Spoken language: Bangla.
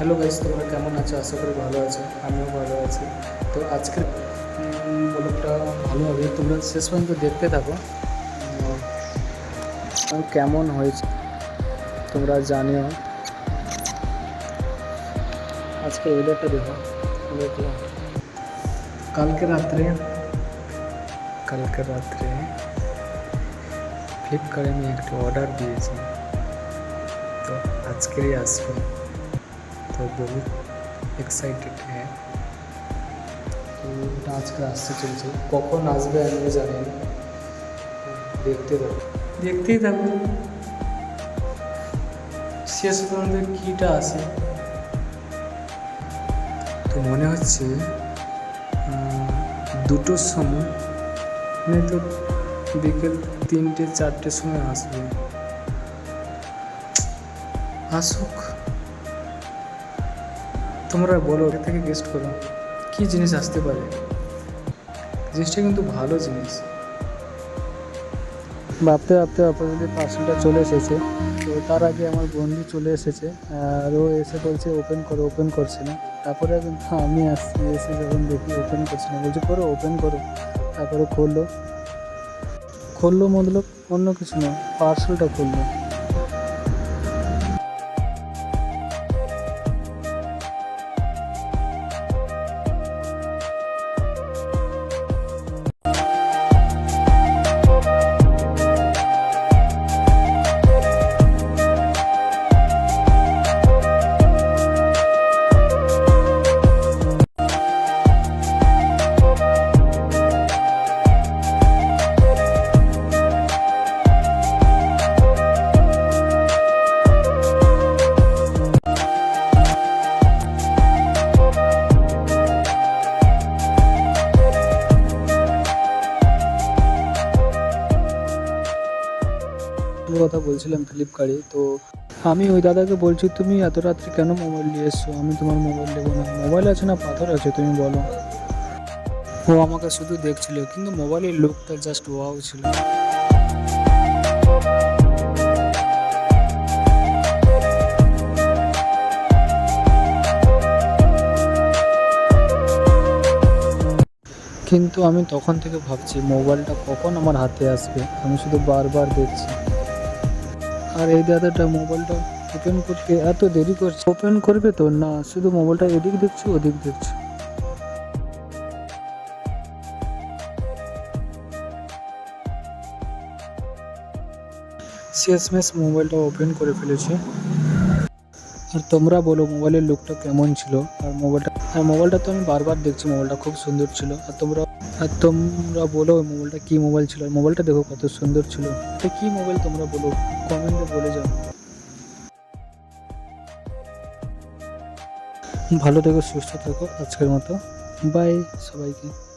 হ্যালো গাইস, তোমরা কেমন আছো? আশা করি ভালো আছো, আমিও ভালো আছি। তো আজকের ব্লগটা ভালো হবে। তোমরা শেষ পর্যন্ত দেখতে থাকো। কেমন হয়েছে, তোমরা জানিও। আজকে ওয়েদারটা দেখো দেখলাম কালকে রাত্রে কালকে রাত্রে ফ্লিপকার্টে আমি একটা অর্ডার দিয়েছি। তো আজকেরই আসবে। তো বহুত এক্সাইটেড হ্যাঁ। তো এটা আজকে আসতে চলছে। কখন আসবে আমিও জানি না। দেখতে থাকো। দেখতেই থাকো। শেষ পর্যন্ত কীটা আসে তো মনে হচ্ছে দুটোর সময় মানে তো বিকেল তিনটে, চারটের সময় আসবে। আসুক। তোমরা বলো ওটা থেকে গেস্ট করো। কী জিনিস আসতে পারে? জিনিসটা কিন্তু ভালো জিনিস। ভাবতে ভাবতে আপাতত পার্সেলটা চলে এসেছে। তো তার আগে আমার বন্ধু চলে এসেছে, আর ও এসে বলছে ওপেন করো ওপেন করছে না। তারপরে কিন্তু আমি আসছি, এসে যখন দেখি ওপেন করছে না। বলছে, করো ওপেন করো। তারপরে করল খুললো মতলব অন্য কিছু না পার্সেলটা খুললো। একটা কথা বলছিলাম ফ্লিপকার্টে, তো আমি ওই দাদাকে বলছি, তুমি এত রাত্রে কেন মোবাইল নিয়ে এসছো? আমি তোমার মোবাইল নেব না। মোবাইল আছে না? পাথর আছে, তুমি বলো। ও আমাকে শুধু দেখছিল, কিন্তু মোবাইলের লুকটা জাস্ট ওয়াও ছিল। কিন্তু আমি তখন থেকে ভাবছি, মোবাইলটা কখন আমার হাতে আসবে? আমি শুধু বারবার দেখছি। আর এই দাদাটা মোবাইলটা ওপেন করতে এত দেরি করছে। ওপেন করবে তো? না, শুধু মোবাইলটা এদিক দেখছে, ওদিক দেখছে। শেষমেশ মোবাইলটা ওপেন করে ফেলেছে। আর তোমরা বলো মোবাইলের লুকটা কেমন ছিল? আর মোবাইলটা আর মোবাইলটা তো আমি বারবার দেখছি মোবাইলটা খুব সুন্দর ছিল। আর তোমরা আর তোমরা বলো মোবাইলটা কী মোবাইল ছিল? আর মোবাইলটা দেখো কত সুন্দর ছিল। এটা কী মোবাইল তোমরা বলো? কমেন্টে বলে যাও। ভালো থেকো, সুস্থ থাকো আজকের মতো। বাই সবাইকে।